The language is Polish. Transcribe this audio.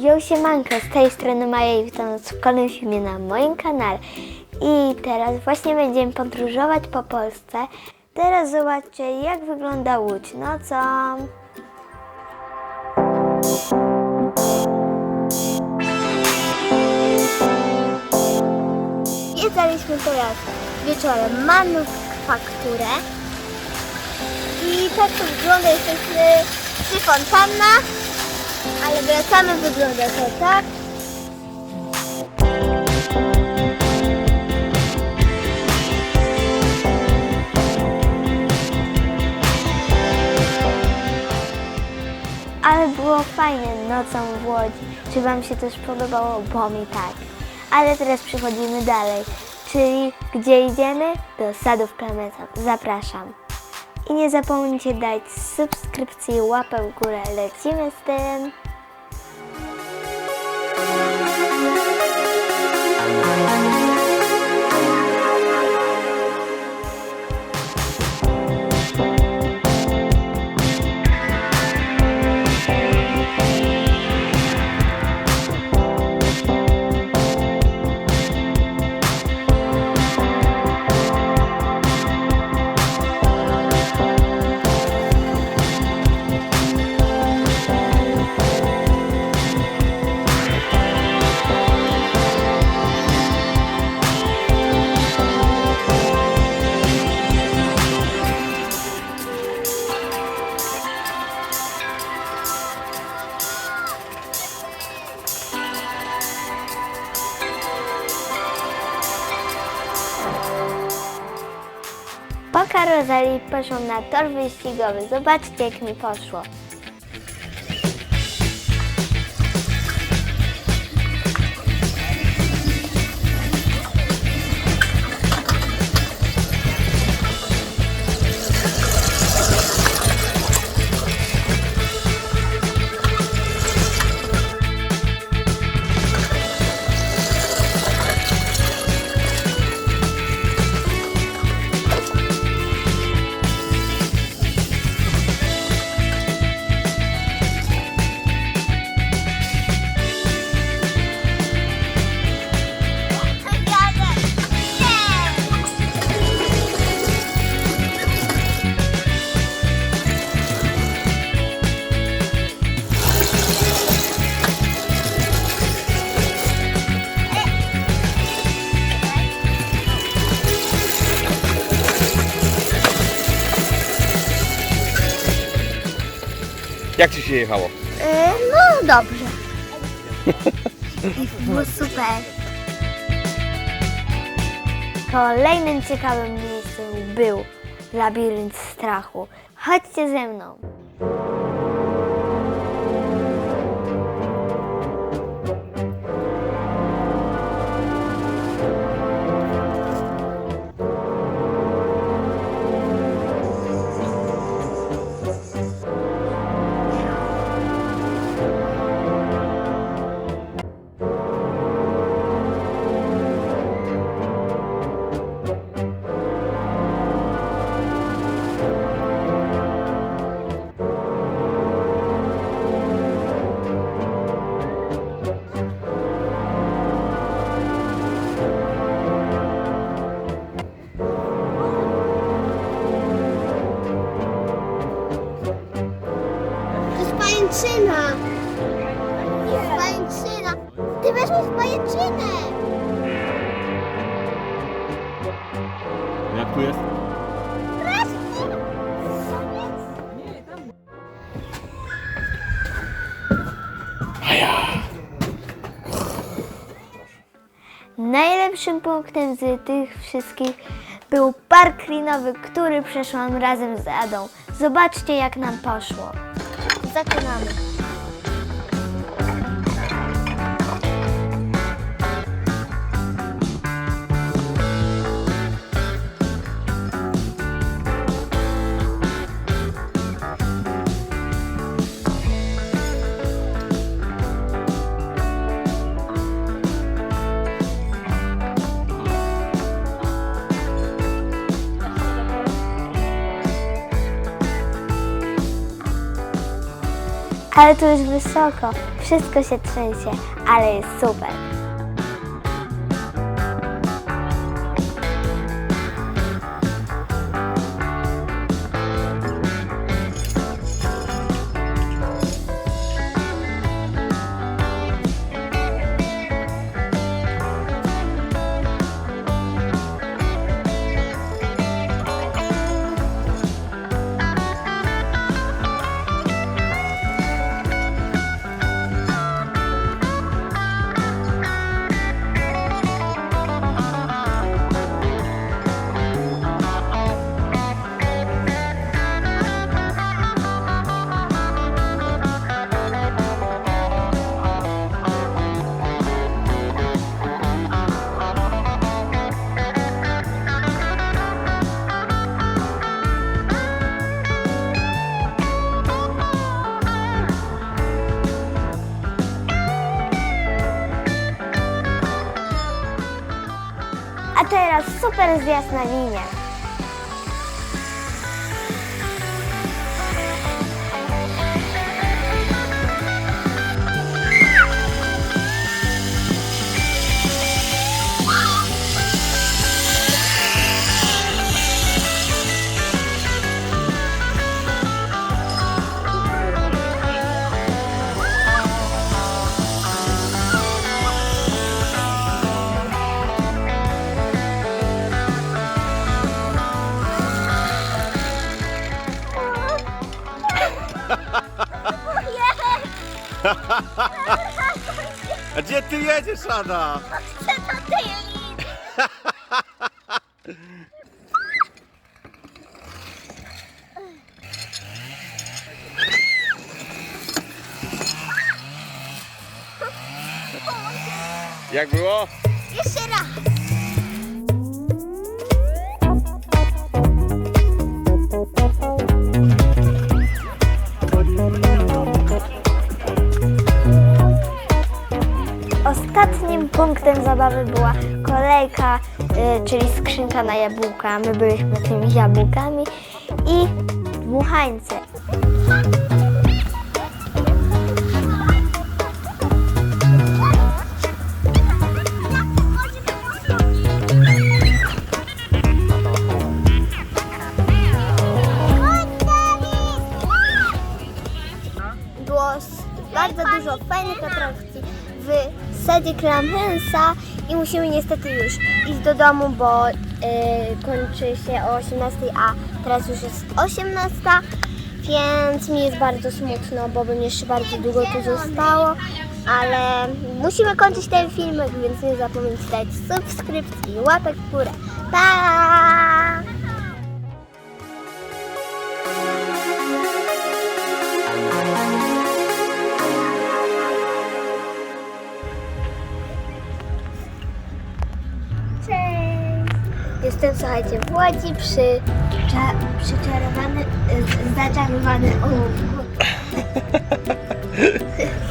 Yo siemanko, z tej strony Maja w kolejnym filmie na moim kanale. I teraz właśnie będziemy podróżować po Polsce. Teraz zobaczcie jak wygląda Łódź. No co? Jedzaliśmy teraz wieczorem manufakturę. I tak to wygląda, jesteśmy przy fontanna. Ale wracamy, wygląda to tak. Ale było fajnie nocą w Łodzi. Czy Wam się też podobało? Bo mi tak. Ale teraz przechodzimy dalej. Czyli gdzie idziemy? Do Sadów Klamesa. Zapraszam. I nie zapomnijcie dać subskrypcji, łapę w górę. Lecimy z tym. Po karuzeli poszłam na tor wyścigowy. Zobaczcie, jak mi poszło. Jak ci się jechało? Yy, no dobrze. Było super. Kolejnym ciekawym miejscem był labirynt strachu. Chodźcie ze mną. Ty weszłeś w pajęczynę. Jak tu jest? Najlepszym punktem z tych wszystkich był park linowy, który przeszłam razem z Adą. Zobaczcie jak nam poszło. Zaczynamy. Ale tu już wysoko. Wszystko się trzęsie, ale jest super. Teraz super A gdzie ty jedziesz, Ada? Jak było? Jeszcze raz. Ostatnim punktem zabawy była kolejka, y, czyli skrzynka na jabłka. My byliśmy tymi jabłkami i dmuchańce. Było bardzo dużo fajnych atrakcji w sadzie Kramhensa i musimy niestety już iść do domu, bo y, kończy się o 18, a teraz już jest 18, więc mi jest bardzo smutno, bo bym jeszcze bardzo długo tu zostało, ale musimy kończyć ten filmek, więc nie zapomnijcie dać subskrypcji i łapek w górę. Pa! Jestem, słuchajcie, w Łodzi przy, cza, przyczarowany, e, zaczarowany ołówku.